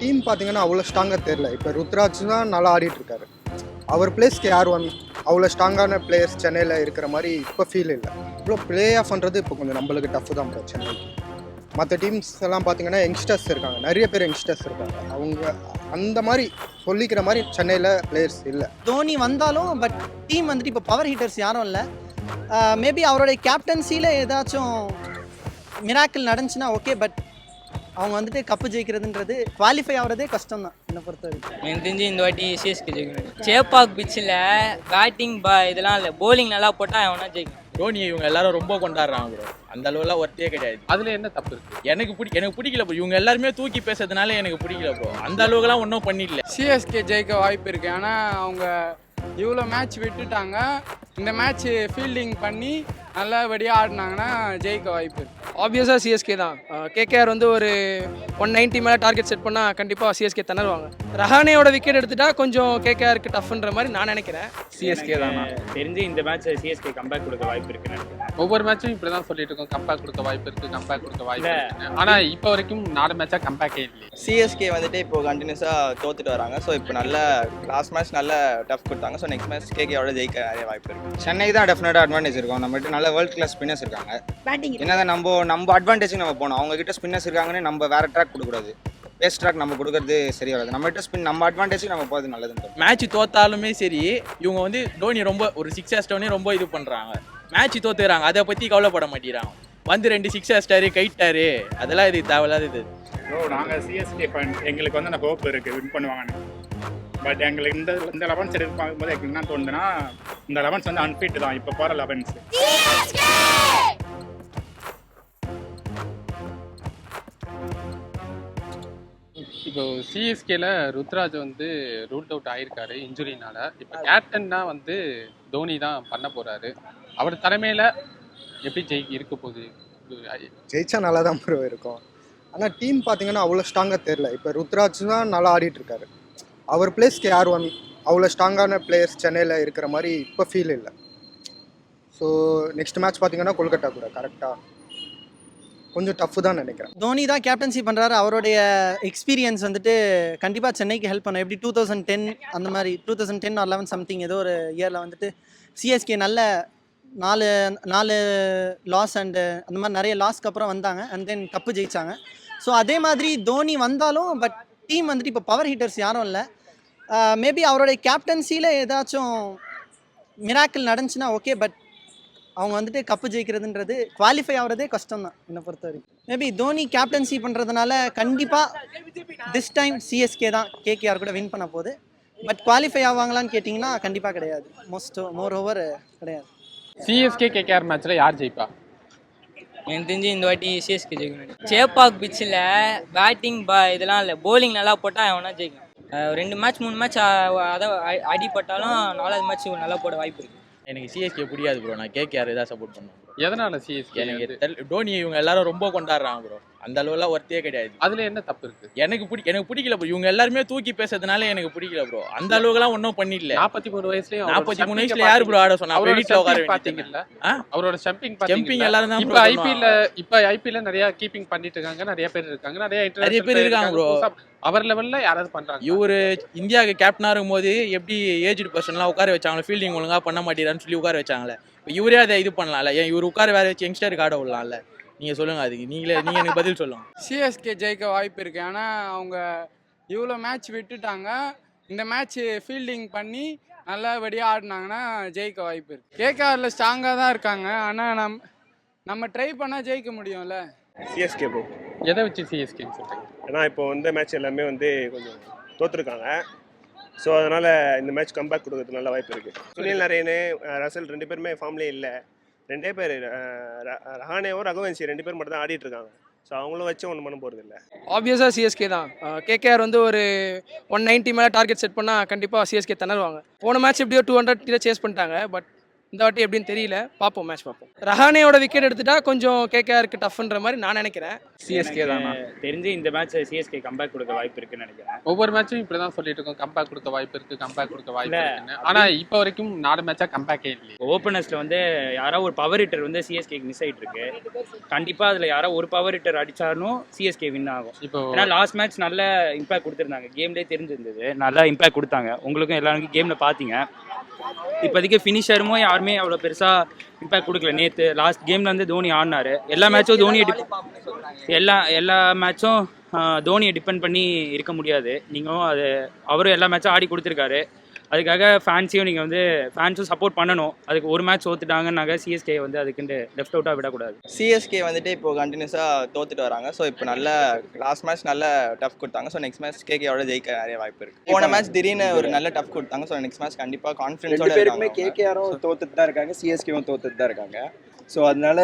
Team பார்த்தீங்கன்னா அவ்வளோ ஸ்ட்ராங்காக தெரில இப்போ ருத்ராஜ் தான் நல்லா ஆடிட்டு இருக்காரு. அவர் பிளேஸ்க்கு யார் ஒன் அவ்வளோ ஸ்ட்ராங்கான பிளேயர்ஸ் சென்னையில் இருக்கிற மாதிரி இப்போ ஃபீல் இல்லை. இவ்வளோ ப்ளே ஆஃப் பண்ணுறது இப்போ கொஞ்சம் நம்மளுக்கு டஃப் தான் bro சென்னைக்கு மற்ற டீம்ஸ் எல்லாம் பார்த்தீங்கன்னா யங்ஸ்டர்ஸ் இருக்காங்க. நிறைய பேர் யங்ஸ்டர்ஸ் இருக்காங்க. அவங்க அந்த மாதிரி சொல்லிக்கிற மாதிரி சென்னையில் பிளேயர்ஸ் இல்லை. தோனி வந்தாலும் பட் டீம் வந்துட்டு இப்போ பவர் ஹீட்டர்ஸ் யாரும் இல்லை. மேபி அவருடைய கேப்டன்சியில் ஏதாச்சும் மிராக்கிள் நடந்துச்சுன்னா ஓகே பட் அவங்க வந்துட்டு கப்பு ஜெயிக்கிறதுன்றது குவாலிஃபை ஆகிறதே கஷ்டம் தான் என்னை பொறுத்த வரைக்கும் எனக்கு தெரிஞ்சு இந்த வாட்டி சிஎஸ்கே ஜெயிக்கணும். சேப்பாக் பிச்சில் பேட்டிங் பா இதெல்லாம் இல்லை bowling நல்லா போட்டால் அவனா ஜெயிக்கும் தோனி இவங்க எல்லாரும் ரொம்ப கொண்டாடுறாங்க ப்ரோ அந்த அளவுலாம் ஒர்த்தே கிடையாது. அதுல என்ன தப்பு இருக்கு? எனக்கு பிடி எனக்கு பிடிக்கல ப்ரோ இவங்க எல்லாருமே தூக்கி பேசுறதுனால எனக்கு பிடிக்கல ப்ரோ அந்த அளவுக்குலாம் ஒன்றும் பண்ணிடல. சிஎஸ்கே ஜெயிக்க வாய்ப்பு இருக்குது ஆனால் அவங்க இவ்வளோ மேட்ச் விட்டுட்டாங்க. இந்த மேட்ச் ஃபீல்டிங் பண்ணி நல்லபடியாக ஆடினாங்கன்னா ஜெயிக்க வாய்ப்பு. இருக்கு ஆப்வியஸாக சிஎஸ்கே தான். கேகேஆர் வந்து ஒரு ஒன் நைன்ட்டி மேலே டார்கெட் செட் பண்ணால் கண்டிப்பாக சிஎஸ்கே திணறுவாங்க ரஹானேயோட விக்கெட் எடுத்துட்டா கொஞ்சம் கேகேஆருக்கு டஃப்ன்ற மாதிரி நான் நினைக்கிறேன். சிஎஸ்கே தான் தெரிஞ்சு இந்த மேட்ச் சிஎஸ்கே கம்பேக் கொடுக்க வாய்ப்பு இருக்குன்னு நினைக்கிறேன். ஒவ்வொரு மேட்சும் இப்படி தான் சொல்லிட்டு இருக்கோம். கம்பேக் கொடுக்க வாய்ப்பு இருக்கு கம்பேக் கொடுக்க வாய்ப்பு இருக்கு. ஆனா இப்போ வரைக்கும் நாலு மேட்சா கம்பேக்கே இல்லையே. சிஎஸ்கே வந்துட்டு இப்போ கண்டினியூஸாக தோத்துட்டு வராங்க. ஸோ இப்போ நல்ல லாஸ்ட் மேட்ச் நல்ல டஃப் கொடுத்தாங்க. ஸோ நெக்ஸ்ட் மேட்ச் கேகேவோட ஜெயிக்க நிறைய வாய்ப்பு இருக்கு. சென்னை தான் டெஃபினட்டாக அட்வான்டேஜ் இருக்கும். நம்மகிட்ட நல்ல வேர்ல்ட் கிளாஸ் ஸ்பின்னர்ஸ் இருக்காங்க. என்னதான் நம்ம நம்ம அட்வான்டேஜ் நம்ம போகணும். அவங்க கிட்ட ஸ்பின்னர்ஸ் இருக்காங்கன்னு நம்ம வேற ட்ராக் கொடுக்கக்கூடாது. வேஸ்ட் ட்ராக் நம்ம கொடுக்கறது சரி வராது. நம்ம கிட்ட ஸ்பின் நம்ம அட்வான்டேஜ் நம்ம போகிறது நல்லதுன்னு. மேட்ச் தோத்தாலுமே சரி இவங்க வந்து தோனி ரொம்ப ஒரு சிக்ஸ் அஸ்டோனே ரொம்ப இது பண்ணுறாங்க மேட்ச் தோத்துக்கிறாங்க. அதை பற்றி கவலைப்பட மாட்டேங்கிறாங்க. வந்து ரெண்டு சிக்ஸ் அஸ்டாரு கைட்டாரு அதெல்லாம் இது தேவையில்லாத இது ப்ரோ நாங்கள் சிஎஸ்கே ஃபேன் எங்களுக்கு வந்து அந்த ஹோப் இருக்குது வின் பண்ணுவாங்கன்னு. பட் எங்களுக்கு இந்த இந்த லெவன்ஸ் எடுத்து பார்க்கும்போது எங்களுக்கு என்ன தோணுதுன்னா இந்த லெவன்ஸ் வந்து அன்ஃபிட் தான் இப்போ போகிற லெவன்ஸ் இப்போ சிஎஸ்கேல ருத்ராஜ் வந்து ரூல்ட் அவுட் ஆயிருக்காரு இன்ஜுரினால. இப்போ கேப்டன்னா வந்து தோனி தான் பண்ண போறாரு. அவர் தலைமையில எப்படி ஜெயி இருக்க போகுது? ஜெயிச்சா நல்லா தான் ப்ரோ இருக்கும் ஆனால் டீம் பார்த்தீங்கன்னா அவ்வளோ ஸ்ட்ராங்காக தெரில இப்போ ருத்ராஜ் தான் நல்லா ஆடிட்டு இருக்காரு. அவர் பிளேஸ்க்கு யார் ஒன் அவ்வளோ ஸ்ட்ராங்கான பிளேயர்ஸ் சென்னையில் இருக்கிற மாதிரி இப்போ ஃபீல் இல்லை. ஸோ நெக்ஸ்ட் மேட்ச் பார்த்தீங்கன்னா கொல்கட்டா கூட கரெக்டாக கொஞ்சம் டஃப் தான் நினைக்கிறேன். தோனி தான் கேப்டன்சி பண்ணுறாரு அவருடைய எக்ஸ்பீரியன்ஸ் வந்துட்டு கண்டிப்பாக சென்னைக்கு ஹெல்ப் பண்ணும். எப்படி டூ தௌசண்ட் டென் அந்த மாதிரி two thousand ten or eleven something ஏதோ ஒரு இயரில் வந்துட்டு சிஎஸ்கே நல்ல நாலு நாலு லாஸ் அண்டு அந்த மாதிரி நிறைய லாஸ்க்கு அப்புறம் வந்தாங்க. அண்ட் தென் கப்பு ஜெயிச்சாங்க. ஸோ அதே மாதிரி தோனி வந்தாலும் பட் டீம் வந்துட்டு இப்போ பவர் ஹீட்டர்ஸ் யாரும் இல்லை. மேபி அவருடைய கேப்டன்சியில் ஏதாச்சும் மிராக்கிள் நடந்துச்சுன்னா ஓகே பட் அவங்க வந்துட்டு கப்பு ஜெயிக்கிறதுன்றது குவாலிஃபை ஆகிறதே கஷ்டம் தான் என்னை பொறுத்த வரைக்கும் மேபி தோனி கேப்டன்சி பண்ணுறதுனால கண்டிப்பாக திஸ் டைம் சிஎஸ்கே தான் கேகேஆர் கூட வின் பண்ண போகுது. பட் குவாலிஃபை ஆவாங்களான்னு கேட்டிங்கன்னா கண்டிப்பாக கிடையாது. மோஸ்ட் மோர் ஓவர் கிடையாது. சிஎஸ்கே கேகேஆர் மேட்ச்ல யார் ஜெயிப்பா? எனக்கு தெரிஞ்சு இந்த வாட்டி சிஎஸ்கே ஜெயிக்கணும். சேப்பாக் பிச்சில் பேட்டிங் பா இதெல்லாம் இல்லை bowling நல்லா போட்டால் அவனா ஜெயிக்கும் அஹ் ரெண்டு மேட்ச் மூணு மேட்ச் அதை அடிப்பட்டாலும் நாலாவது மேட்ச் நல்லா போட வாய்ப்பு இருக்குது எனக்கு சிஎஸ்கே பிடிக்காது ப்ரோ நான் கேகேஆர் தான் சப்போர்ட் பண்ணுவேன். எதனால சிஎஸ்கே எனக்கு. தோனி இவங்க எல்லாரும் ரொம்ப கொண்டாடுறாங்க ப்ரோ அந்த அளவுலாம் ஒர்த்தே கிடையாது. அதுல என்ன தப்பு இருக்கு? எனக்கு பிடி எனக்கு பிடிக்கல ப்ரோ இவங்க எல்லாருமே தூக்கி பேசுறதுனால எனக்கு பிடிக்கல ப்ரோ அந்த அளவுக்குலாம் ஒன்றும் பண்ணிடல. நாற்பத்தி மூணு வயசுலயும் நாற்பத்தி மூணு வயசுல யாரு ப்ரோ ஆட சொன்னா? அவரோட வீட்டில் உட்கார பாத்தீங்கல்ல அவரோட ஜம்பிங் Jumping எல்லாரும் தான் இப்ப ஐபிஎல்ல இப்ப ஐபிஎல்ல நிறைய கீப்பிங் பண்ணிட்டு இருக்காங்க. நிறைய பேர் இருக்காங்க. நிறைய நிறைய பேர் இருக்காங்க. புதுசா அவர் லெவல்ல யாராவது பண்றாங்க. இவரு இந்தியாவுக்கு கேப்டனா இருக்கும்போது எப்படி ஏஜ்டு பர்சன்லாம் உட்கார வச்சாங்களே ஃபீல்டிங் ஒழுங்கா பண்ண மாட்டேறான்னு சொல்லி உட்கார வச்சாங்களே. இவரே அதை இது பண்ணலாம்ல. ஏன் இவர் உட்கார வேற வச்சு யங்ஸ்டருக்கு ஆட விடலாம்ல. நீங்க சொல்லுங்க அதுக்கு. நீங்களே நீங்க எனக்கு பதில் சொல்லுங்க. சிஎஸ்கே ஜெயிக்க வாய்ப்பு இருக்குது ஆனால் அவங்க இவ்வளோ மேட்ச் விட்டுட்டாங்க. இந்த மேட்ச் ஃபீல்டிங் பண்ணி நல்லபடியாக ஆடினாங்கன்னா ஜெயிக்க வாய்ப்பு இருக்குது கேகேஆரில் ஸ்ட்ராங்காக தான் இருக்காங்க. ஆனால் நம் நம்ம ட்ரை பண்ணால் ஜெயிக்க முடியும்ல? சிஎஸ்கே ப்ரோ எதை வச்சு சிஎஸ்கேன்னு சொல்றீங்க? ஏன்னா இப்போ வந்த மேட்ச் எல்லாமே வந்து கொஞ்சம் தோத்துருக்காங்க. ஸோ அதனால் இந்த மேட்ச் கம்பேக் கொடுக்கறதுக்கு நல்ல வாய்ப்பு இருக்குது சுனில் நரேனு ரசல் ரெண்டு பேருமே ஃபார்ம்லேயே இல்லை. ரெண்டே பேர் ரஹானேவும் ரகுவன்சி ரெண்டு பேர் மட்டும் தான் ஆடிட்டு இருக்காங்க. ஸோ அவங்களும் வச்சு ஒன்றும் பண்ண போகிறது இல்லை ஆப்வியஸாக சிஎஸ்கே தான். கேகேஆர் வந்து ஒரு ஒன் நைன்ட்டி மேலே டார்கெட் செட் பண்ணால் கண்டிப்பாக சிஎஸ்கே திணறுவாங்க போன மேட்ச் எப்படியோ டூ ஹண்ட்ரட் கீழே சேஸ் பண்ணிட்டாங்க. பட் இந்த வாட்டி எப்படின்னு தெரியல. பார்ப்போம் மேட்ச் பார்ப்போம். ரஹானேயோட விக்கெட் எடுத்துட்டா கொஞ்சம் கேகேஆருக்கு டஃப்ன்ற மாதிரி நான் நினைக்கிறேன். சிஎஸ்கே தானா? தெரிஞ்சு இந்த மேட்ச் சிஎஸ்கே கம்பேக் கொடுக்க வாய்ப்பு இருக்குன்னு நினைக்கிறேன். ஒவ்வொரு மேட்சும் இப்படி தான் சொல்லிட்டு இருக்கோம். கம்பேக் கொடுக்க வாய்ப்பு இருக்கு கம்பேக் கொடுக்க வாய்ப்பு இல்ல, இருக்குன்னு. ஆனா இப்போ வரைக்கும் நாலு மேட்சா கம்பேக்கே இல்லையே. ஓப்பனர்ஸ்ல வந்து யாரோ ஒரு பவர் ஹிட்டர் வந்து சிஎஸ்கேக்கு மிஸ் ஆயிட்டு இருக்கு. கண்டிப்பா அதுல யாரோ ஒரு பவர் ஹிட்டர் அடிச்சாலும் சிஎஸ்கே வின் ஆகும். இப்போ ஏன்னா லாஸ்ட் மேட்ச் நல்ல இம்பாக்ட் கொடுத்துருந்தாங்க. கேம்லேயே தெரிஞ்சிருந்தது. நல்லா இம்பாக்ட் கொடுத்தாங்க. உங்களுக்கும் எல்லாருக்கும் கேமில் பார்த்தீங்க. இப்போதைக்கு ஃபினிஷருமோ யாருமே அவ்வளோ பெருசாக இம்பாக்ட் கொடுக்கல. நேற்று லாஸ்ட் கேமில் வந்து தோனி ஆடினாரு. எல்லா மேட்சும் தோனியை டிப் எல்லா எல்லா மேட்சும் தோனியை டிபெண்ட் பண்ணி இருக்க முடியாது. நீங்களும் அது அவரும் எல்லா மேட்சும் ஆடி கொடுத்துருக்காரு. அதுக்காக ஃபேன்ஸையும் நீங்கள் வந்து ஃபேன்ஸும் சப்போர்ட் பண்ணணும். அதுக்கு ஒரு மேட்ச் தோத்துட்டாங்கன்னாக்க சிஎஸ்கே வந்து அதுக்குண்டு லெஃப்ட் அவுட்டாக விடக்கூடாது. சிஎஸ்கே வந்துட்டு இப்போ கண்டினியூஸாக தோத்துட்டு வராங்க. ஸோ இப்போ நல்ல லாஸ்ட் மேட்ச் நல்ல டஃப் கொடுத்தாங்க. ஸோ நெக்ஸ்ட் மேட்ச் கேகேவோட ஜெயிக்க நிறைய வாய்ப்பு இருக்கு. போன மேட்ச் திடீர்னு ஒரு நல்ல டஃப் கொடுத்தாங்க. ஸோ நெக்ஸ்ட் மேட்ச் கண்டிப்பாக கான்ஃபிடன்ஸோட இருக்காங்க கேகேஆரும் தோத்துட்டு தான் இருக்காங்க. சிஎஸ்கேவும் தோத்துட்டு தான் இருக்காங்க. ஸோ அதனால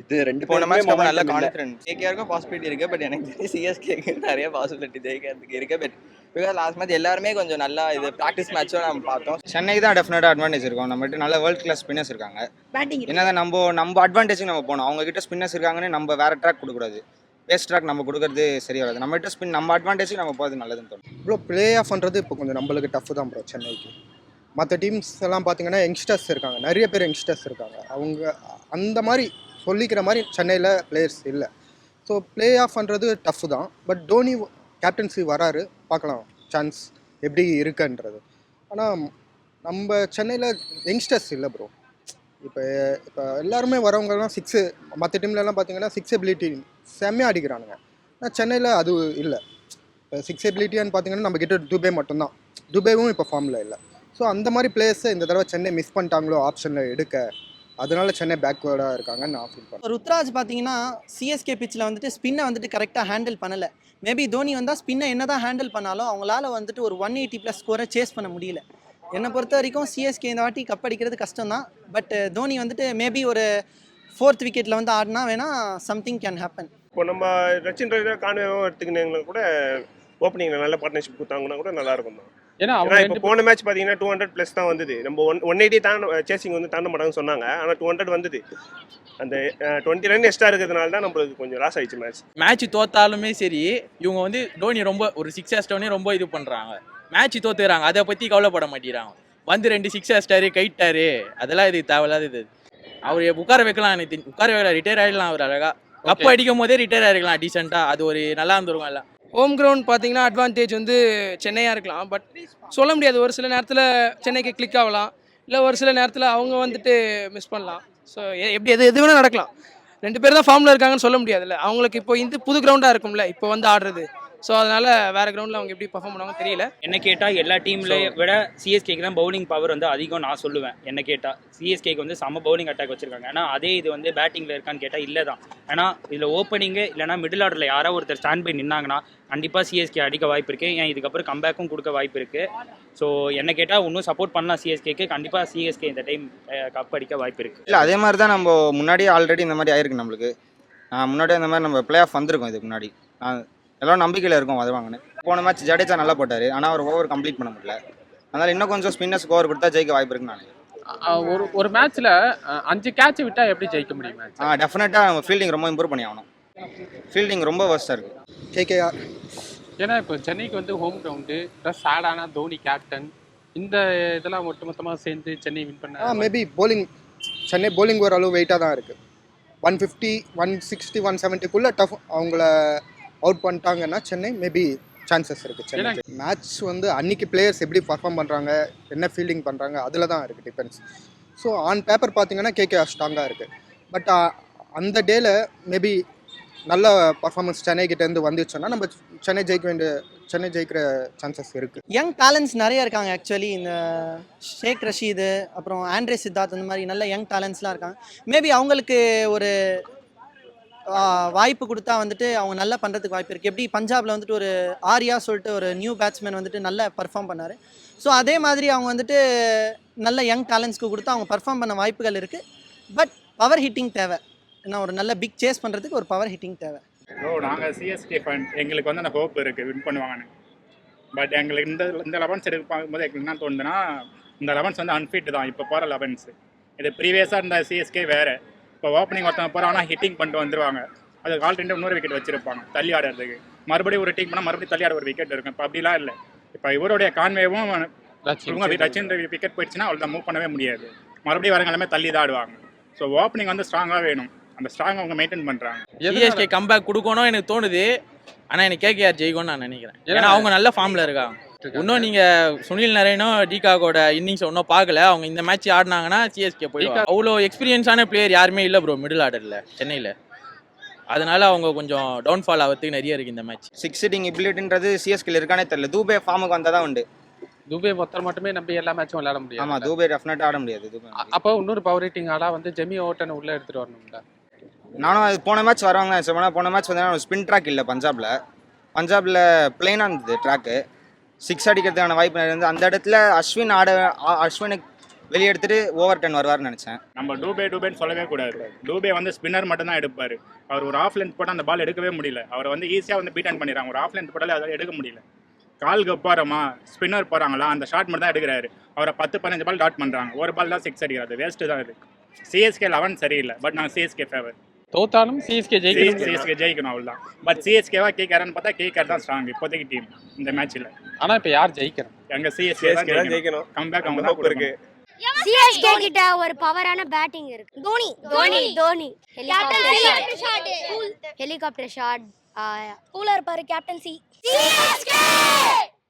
இது ரெண்டு போன பேருமே மேட்ச் நல்ல momentum இல்ல. கான்ஃபிடன்ஸ் கேகேஆருக்கும் பாசிபிலிட்டி இருக்கு. பட் எனக்கு தெரிஞ்சு சிஎஸ்கேக்கு நிறைய பாசிபிலிட்டி ஜெயிக்கிறதுக்கு இருக்கு. பட் பிகாஸ் லாஸ்ட் மேட்ச் எல்லாருமே கொஞ்சம் நல்லா இது ப்ராக்டிஸ் மேட்சும் நம்ம பார்த்தோம். சென்னைக்கு தான் டெஃபினட்டாக அட்வான்டேஜ் இருக்கும். நம்மகிட்ட நல்ல வேர்ல்ட் கிளாஸ் ஸ்பின்னர்ஸ் இருக்காங்க. என்னதான் நம்ம நம்ம அட்வான்டேஜ் நம்ம போனோம் அவங்க கிட்ட ஸ்பின்னர்ஸ் இருக்காங்கன்னு நம்ம வேற ட்ராக் கொடுக்கக்கூடாது. வேஸ்ட் ட்ராக் நம்ம கொடுக்கறது சரி வராது. நம்ம கிட்ட ஸ்பின் நம்ம அட்வான்டேஜ் நம்ம போகிறது நல்லதுன்னு தோணும். ப்ரோ ப்ளே ஆஃப்ன்றது இப்போ கொஞ்சம் நம்மளுக்கு டஃப் தான் ப்ரோ சென்னைக்கு. மற்ற டீம்ஸ் எல்லாம் பார்த்தீங்கன்னா யங்ஸ்டர்ஸ் இருக்காங்க. நிறைய பேர் யங்ஸ்டர்ஸ் இருக்காங்க. அவங்க அந்த மாதிரி சொல்லிக்கிற மாதிரி சென்னையில் பிளேயர்ஸ் இல்லை. ஸோ ப்ளே ஆஃப்ன்றது டஃப் தான். பட் தோனி கேப்டன்சி வராரு. பார்க்கலாம். சான்ஸ் எப்படி இருக்குன்றது. ஆனால் நம்ம சென்னையில் யங்ஸ்டர்ஸ் இல்லை ப்ரோ இப்போ இப்போ எல்லாருமே வரவங்கலாம் சிக்ஸு மற்ற டீம்லலாம் பார்த்தீங்கன்னா சிக்ஸ் எபிலிட்டி செம்மையாக அடிக்கிறானுங்க. ஆனால் சென்னையில் அது இல்லை. இப்போ சிக்ஸ் எபிலிட்டியான்னு பார்த்தீங்கன்னா நம்ம கிட்ட துபே மட்டும்தான். துபேவும் இப்போ ஃபார்மில் இல்லை. ஸோ அந்த மாதிரி பிளேயர்ஸை இந்த தடவை சென்னை மிஸ் பண்ணிட்டாங்களோ ஆப்ஷனில் எடுக்க அதனால சென்னை பேக்வேர்டாக இருக்காங்கன்னு நான் ஃபீல் பண்ணுறேன் ருத்ராஜ் பார்த்தீங்கன்னா சிஎஸ்கே பிச்சில் வந்துட்டு ஸ்பின்னை வந்துட்டு கரெக்டாக ஹேண்டில் பண்ணலை. மேபி தோனி வந்தால் ஸ்பின்னை என்ன தான் ஹேண்டில் பண்ணாலும் அவங்களால வந்துட்டு ஒரு ஒன் எயிட்டி ப்ளஸ் ஸ்கோரை சேஸ் பண்ண முடியல. என்னை பொறுத்த வரைக்கும் சிஎஸ்கே இந்த வாட்டி கப் அடிக்கிறது கஷ்டம் தான் பட் தோனி வந்துட்டு மேபி ஒரு ஃபோர்த் விக்கெட்டில் வந்து ஆடினா வேணால் சம்திங் கேன் ஹேப்பன் இப்போ நம்ம ரச்சின் ரவிதா கான்வேவும் எடுத்துக்கினீங்கன்னா கூட ஓப்பனிங்கில் நல்ல பார்ட்னர்ஷிப் கொடுத்தாங்கன்னா கூட நல்லா இருக்கும் தான் ஏன்னா அவங்க போன மேட்ச் பார்த்தீங்கன்னா டூ ஹண்ட்ரட் ப்ளஸ் தான் வந்தது. நம்ம ஒன் ஒன் எயிட்டி தாண்ட சேசிங் வந்து தாண்ட மாட்டாங்கன்னு சொன்னாங்க. ஆனால் டூ ஹண்ட்ரட் வந்தது. அந்த டுவெண்ட்டி ரன் எக்ஸ்ட்ரா இருக்கிறதுனால தான் நம்மளுக்கு கொஞ்சம் லாஸ் ஆயிடுச்சு மேட்ச் மேட்ச் தோத்தாலுமே சரி இவங்க வந்து டோனி ரொம்ப ஒரு சிக்ஸ் அடிச்சிட்டோடனே ரொம்ப இது பண்ணுறாங்க மேட்ச் தோத்துறாங்க அதை பற்றி கவலைப்பட மாட்டேங்கிறாங்க. வந்து ரெண்டு சிக்ஸ் அடிச்சிட்டாரு கைட்டாரு. அதெல்லாம் இது தேவையில்லாத இது. அவர் உட்கார வைக்கலாம் எனக்கு. உட்கார வைக்கலாம் ரிட்டையர் ஆகிடலாம் அவர் அழகா. கப் அடிக்கும் போதே ரிட்டையர் ஆகிருக்கலாம் டீசெண்டாக அது ஒரு நல்லா இருந்திருக்கும் எல்லாம். ஹோம் கிரவுண்ட் பார்த்தீங்கன்னா அட்வான்டேஜ் வந்து சென்னையாக இருக்கலாம். பட் சொல்ல முடியாது. ஒரு சில நேரத்தில் சென்னைக்கு கிளிக் ஆகலாம். இல்லை ஒரு சில நேரத்தில் அவங்க வந்துட்டு மிஸ் பண்ணலாம். ஸோ எப்படி எது எது வேணால் நடக்கலாம். ரெண்டு பேர் தான் ஃபார்மில் இருக்காங்கன்னு சொல்ல முடியாதுல்ல அவங்களுக்கு இப்போ இந்த புது கிரவுண்டாக இருக்கும்ல இப்போ வந்து ஆடுறது. ஸோ அதனால் வேறு கிரவுண்டில் அவங்க எப்படி பர்ஃபார்ம் பண்ணுவாங்கன்னு தெரியல. என்ன கேட்டால் எல்லா டீம்ல விட சிஎஸ்கேக்கு தான் பவுலிங் பவர் வந்து அதிகம் நான் சொல்லுவேன். என்ன கேட்டால் சிஎஸ்கேக்கு வந்து செம்ம பவுலிங் அட்டாக் வச்சிருக்காங்க. ஆனால் அதே இது வந்து பேட்டிங்கில் இருக்கான்னு கேட்டால் இல்லை தான். ஏன்னா இதில் ஓப்பனிங்கு இல்லைனா மிடில் ஆர்டரில் யாரோ ஒருத்தர் ஸ்டாண்ட் பை நின்னாங்கன்னா கண்டிப்பாக சிஎஸ்கே அடிக்க வாய்ப்பு இருக்குது ஏன் இதுக்கப்புறம் கம்பேக்கும் கொடுக்க வாய்ப்பு இருக்குது ஸோ என்ன கேட்டால் இன்னும் சப்போர்ட் பண்ணலாம் சிஎஸ்கேக்கு கண்டிப்பாக சிஎஸ்கே இந்த டைம் கப் அடிக்க வாய்ப்பு இருக்குது இல்லை அதே மாதிரி தான் நம்ம முன்னாடியே ஆல்ரெடி இந்த மாதிரி ஆயிருக்கு நம்மளுக்கு. முன்னாடியே இந்த மாதிரி நம்ம பிளே ஆஃப் வந்திருக்கோம் இதுக்கு முன்னாடி. ஆஹ் எல்லாரும் நம்பிக்கையில் இருக்கோம் வருவாங்கன்னு போன மேட்ச் ஜடேஜா நல்லா போட்டார். ஆனால் அவர் ஓவர் கம்ப்ளீட் பண்ண முடியல. அதனால் இன்னும் கொஞ்சம் ஸ்பின்னர்ஸ் ஓவர் கொடுத்தா ஜெயிக்க வாய்ப்பு இருக்குன்னு நான் நினைக்கிறேன். ஒரு ஒரு மேட்ச்ல அஞ்சு கேட்ச் விட்டா எப்படி ஜெயிக்க முடியும் ஆ டெஃபினட்டாக நம்ம ஃபீல்டிங் ரொம்ப இம்ப்ரூவ் பண்ணி ஆகணும். ஃபீல்டிங் ரொம்ப வர்ஸ்டாக இருக்குது கேகேஆர் ஏன்னா இப்போ சென்னைக்கு வந்து ஹோம் கிரவுண்டு ப்ளஸ் ஆடானா தோனி கேப்டன் இந்த இதெல்லாம் ஒட்டு மொத்தமாக சேர்ந்து சென்னை வின் ஆ பண்ண மேபி bowling சென்னை bowling ஓரளவு வெயிட்டாக தான் இருக்குது one fifty one sixty one செவன்ட்டிக்குள்ளே tough அவங்கள அவுட் பண்ணிட்டாங்கன்னா சென்னை மேபி சான்சஸ் இருக்குது சென்னை மேட்ச் வந்து அன்னைக்கு பிளேயர்ஸ் எப்படி பர்ஃபார்ம் பண்ணுறாங்க என்ன ஃபீல்டிங் பண்ணுறாங்க அதில் தான் இருக்குது டிபெண்ட்ஸ் ஸோ ஆன் பேப்பர் பார்த்தீங்கன்னா கேகேஆர் ஸ்ட்ராங்காக இருக்குது பட் அந்த டேல மேபி நல்ல பர்ஃபார்மன்ஸ் சென்னை கிட்டேருந்து வந்துச்சுன்னா நம்ம சென்னை ஜெயிக்க வேண்டிய சென்னை ஜெயிக்கிற சான்சஸ் இருக்குது யங் டேலண்ட்ஸ் நிறைய இருக்காங்க ஆக்சுவலி இந்த ஷேக் ரஷீது அப்புறம் ஆண்ட்ரே சித்தார்த் அந்த மாதிரி நல்ல யங் டேலண்ட்ஸ்லாம் இருக்காங்க. மேபி அவங்களுக்கு ஒரு வாய்ப்பு கொடுத்தா வந்துட்டு அவங்க நல்லா பண்ணுறதுக்கு வாய்ப்பு இருக்குது எப்படி பஞ்சாபில் வந்துட்டு ஒரு ஆரியா சொல்லிட்டு ஒரு நியூ பேட்ஸ்மேன் வந்துட்டு நல்லா பர்ஃபார்ம் பண்ணார். ஸோ அதே மாதிரி அவங்க வந்துட்டு நல்ல யங் டேலண்ட்ஸ்க்கு கொடுத்து அவங்க பர்ஃபார்ம் பண்ண வாய்ப்புகள் இருக்குது பட் பவர் ஹிட்டிங் தேவை. ஏன்னா ஒரு நல்ல பிக் சேஸ் பண்ணுறதுக்கு ஒரு பவர் ஹிட்டிங் தேவை. ஓ நாங்கள் சிஎஸ்கே ஃபேன் எங்களுக்கு வந்து அந்த ஹோப் இருக்குது வின் பண்ணுவாங்கன்னு. பட் எங்களுக்கு இந்த இந்த லெவன்ஸ் எடுக்கும் போது எங்களுக்கு என்ன தோணுதுன்னா இந்த லெவன்ஸ் வந்து அன்ஃபிட் தான். இப்போ போகிற லெவன்ஸ் இது ப்ரீவியஸாக இருந்த சிஎஸ்கே வேறு. இப்போ ஓப்பனிங் ஒருத்தவங்க போகிறாங்கன்னா ஹிட்டிங் பண்ணிட்டு வந்துருவாங்க. அதுக்கு ஆல்ரெடி இன்னொரு விக்கெட் வச்சிருப்பாங்க தள்ளி ஆடுறதுக்கு. மறுபடியும் ஒரு டீம் பண்ணால் மறுபடியும் தள்ளி ஆட ஒரு விக்கெட் இருக்கும். இப்போ அப்படிலாம் இல்லை. இப்போ இவருடைய கான்வேவும் ரச்சின் விக்கெட் போயிடுச்சுன்னா அவ்வளோ மூவ் பண்ணவே முடியாது. மறுபடியும் வரங்க எல்லாமே தள்ளி தான் ஆடுவாங்க. ஸோ ஓப்பனிங் வந்து ஸ்ட்ராங்காக வேணும். அந்த ஸ்ட்ராங் அவங்க மெயின்டைன் பண்ணுறாங்க சிஎஸ்கே கம்பேக் கொடுக்கணும் எனக்கு தோணுது. ஆனால் எனக்கு கேகேஆர் ஜெயிக்கும்னு நான் நினைக்கிறேன். ஏன்னா அவங்க நல்ல ஃபார்மில் இருக்காங்க. இன்னும் நீங்கள் சுனில் நரேனும் டிகாகோட இன்னிங்ஸ் ஒன்றும் பார்க்கல. அவங்க இந்த மேட்ச் ஆடினாங்கன்னா சிஎஸ்கே போய் அவ்வளோ எக்ஸ்பீரியன்ஸான பிளேயர் யாருமே இல்லை ப்ரோ மிடில் ஆர்டரில் சென்னையில். அதனால அவங்க கொஞ்சம் டவுன்ஃபால் ஆகிறதுக்கு நிறைய இருக்குது இந்த மேட்ச் சிக்ஸ் சிட்டிங் எபிலிட்டின்றது சிஎஸ்கேல இருக்கானே தெரியல. தூபே ஃபார்முக்கு வந்தால் தான் உண்டு. துபே ஒருத்தர் மட்டுமே நம்பி எல்லா மேட்சும் விளையாட முடியும் ஆமாம் தூபே டெஃபினட்டாக ஆட முடியாது. தூபே அப்போ இன்னொரு பவர் ரேட்டிங் ஆளா வந்து ஜெமி ஓட்டனை உள்ள எடுத்துட்டு வரணும்ல. நானும் அது போன மேட்ச் வரவங்க போன மேட்ச் வந்து ஸ்பின் ட்ராக் இல்லை பஞ்சாப்ல. பஞ்சாப்ல பிளெயினாக இருந்தது ட்ராக்கு சிக்ஸ் அடிக்கிறதுக்கான வாய்ப்பு இருந்து அந்த இடத்துல அஸ்வின் ஆட ஆ- அஸ்வினுக்கு வெளியே எடுத்துட்டு ஓவர் டென் வருவார்னு நினச்சேன். நம்ம டூபே டூபேன்னு சொல்லவே கூடாது. டூபே வந்து ஸ்பின்னர் மட்டும் தான் எடுப்பார். அவர் ஒரு ஆஃப் லென்த் போட்டால் அந்த பால் எடுக்கவே முடியல. அவரை வந்து ஈஸியாக வந்து பீட் அண்ட் பண்ணிடுறாங்க. ஒரு ஆஃப் லென்த் போட்டாலே அதை எடுக்க முடியல. காலுக்கு போகிறோமா ஸ்பின்னர் போகிறாங்களா அந்த ஷாட் மட்டும் தான் எடுக்கிறாரு. அவரை பத்து பதினஞ்சு பால் டாட் பண்ணுறாங்க ஒரு பால் தான் சிக்ஸ் அடிக்கிறாரு வேஸ்ட்டு தான் இது. சிஎஸ்கே லெவன் சரியில்லை. பட் நாங்கள் சிஎஸ்கே ஃபேவர் தோத்தாலும் சிஎஸ்கே ஜெயிக்கணும். சிஎஸ்கே ஜெயிக்கணும் அவ்வளோதான் பட் சிஎஸ்கேவா கேட்கறன்னு பார்த்தா கேட்கறது தான் ஸ்ட்ராங் இப்போதைக்கு டீம் இந்த மேட்ச்சில் ஆனா இப்ப யார் ஜெயிக்கணும்? எங்கள் சிஎஸ்கே சிஎஸ்கே தான் ஜெயிக்கணும். கம்பேக் அவங்க தான் இருக்கு சிஎஸ்கே கிட்ட ஒரு பவரான பேட்டிங் இருக்கு. Dhoni. Dhoni. Dhoni. Helicopter shot helicopter shot கூலா இருப்பாரு கேப்டன்சி